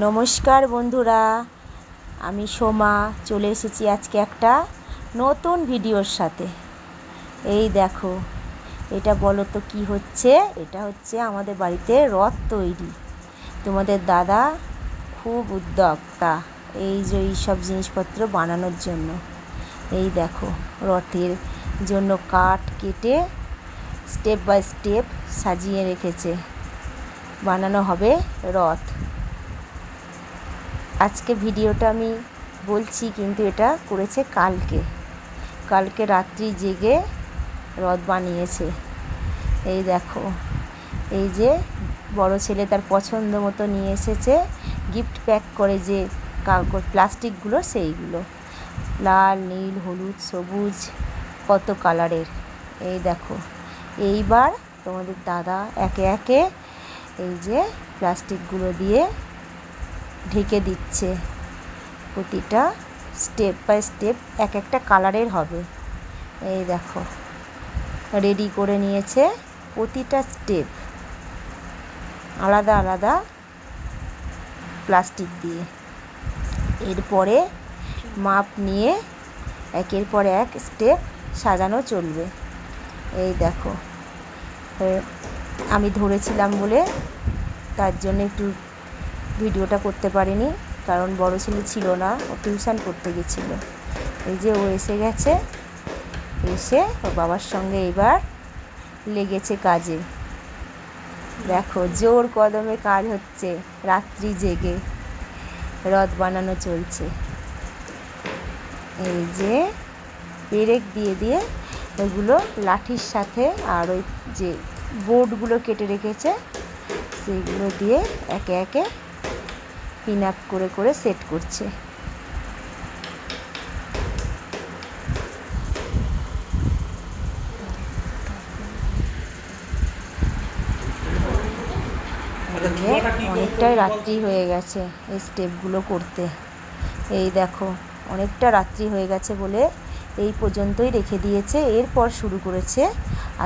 নমস্কার বন্ধুরা, আমি সোমা, চলে এসেছি আজকে একটা নতুন ভিডিওর সাথে। এই দেখো, এটা বলো তো কী হচ্ছে? এটা হচ্ছে আমাদের বাড়িতে রথ তৈরি। তোমাদের দাদা খুব উদ্যোক্তা এই যে এই সব জিনিসপত্র বানানোর জন্য। এই দেখো, রথের জন্য কাঠ কেটে স্টেপ বাই স্টেপ সাজিয়ে রেখেছে। বানানো হবে রথ। আজকে ভিডিওটা আমি বলছি কিন্তু এটা করেছে কালকে। কালকে রাত্রি জেগে রথ বানিয়েছে। এই দেখো, এই যে বড় ছেলে তার পছন্দ মতো নিয়ে এসেছে গিফট প্যাক করে যে কাগজ প্লাস্টিকগুলো সেইগুলো। লাল, নীল, হলুদ, সবুজ, কত কালারের। এই দেখো, এইবার তোমাদের দাদা একে একে এই যে প্লাস্টিকগুলো দিয়ে ঢেকে দিচ্ছে। প্রতিটা স্টেপ বাই স্টেপ এক একটা কালারের হবে। এই দেখো রেডি করে নিয়েছে প্রতিটা স্টেপ আলাদা আলাদা প্লাস্টিক দিয়ে। এরপরে মাপ নিয়ে একের পর এক স্টেপ সাজানো চলবে। এই দেখো আমি ধরেছিলাম বলে তার জন্য একটু ভিডিওটা করতে পারিনি, কারণ বড় ছেলে ছিল না, ও টিউশন করতে গেছিল। এই যে ও এসে গেছে, এসে ওর বাবার সঙ্গে এবার লেগেছে কাজে। দেখো, জোর কদমে কাজ হচ্ছে, রাত্রি জেগে রথ বানানো চলছে। এই যে পেরেক দিয়ে দিয়ে ওইগুলো লাঠির সাথে আর ওই যে বোর্ডগুলো কেটে রেখেছে সেইগুলো দিয়ে একে একে পিন আপ করে করে সেট করছে। অনেকটাই রাত্রি হয়ে গেছে এই স্টেপগুলো করতে। এই দেখো, অনেকটা রাত্রি হয়ে গেছে বলে এই পর্যন্তই রেখে দিয়েছে। এরপর শুরু করেছে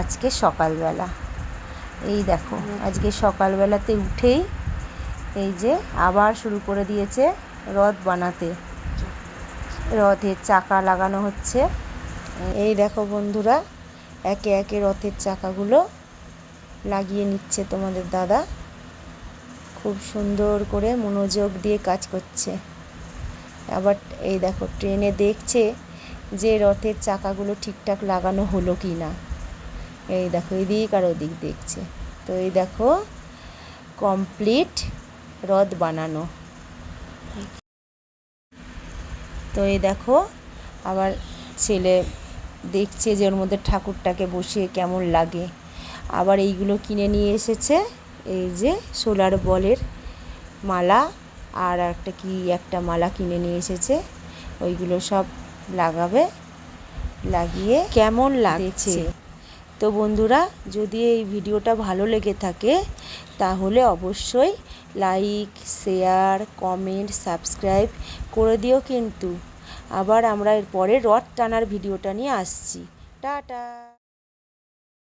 আজকে সকালবেলা। এই দেখো, আজকে সকালবেলাতে উঠেই এই যে আবার শুরু করে দিয়েছে রথ বানাতে। রথের চাকা লাগানো হচ্ছে। এই দেখো বন্ধুরা, একে একে রথের চাকাগুলো লাগিয়ে নিচ্ছে তোমাদের দাদা। খুব সুন্দর করে মনোযোগ দিয়ে কাজ করছে। আবার এই দেখো, ট্রেনে দেখছে যে রথের চাকাগুলো ঠিকঠাক লাগানো হলো কি না। এই দেখো, এদিক আর ওদিক দেখছে। তো এই দেখো, কমপ্লিট রথ বানানো। তো এই দেখো আবার ছেলে দেখছে যে ওর মধ্যে ঠাকুরটাকে বসিয়ে কেমন লাগে। আবার এইগুলো কিনে নিয়ে এসেছে, এই যে সোলার বলের মালা, আর একটা কি একটা মালা কিনে নিয়ে এসেছে। ওইগুলো সব লাগাবে, লাগিয়ে কেমন লাগছে? তো বন্ধুরা, যদি এই ভিডিওটা ভালো লেগে থাকে, তাহলে অবশ্যই লাইক শেয়ার কমেন্ট সাবস্ক্রাইব করে দিও কিন্তু। আবার আমরা এরপরে রড টানার ভিডিওটা নিয়ে আসছি। টাটা!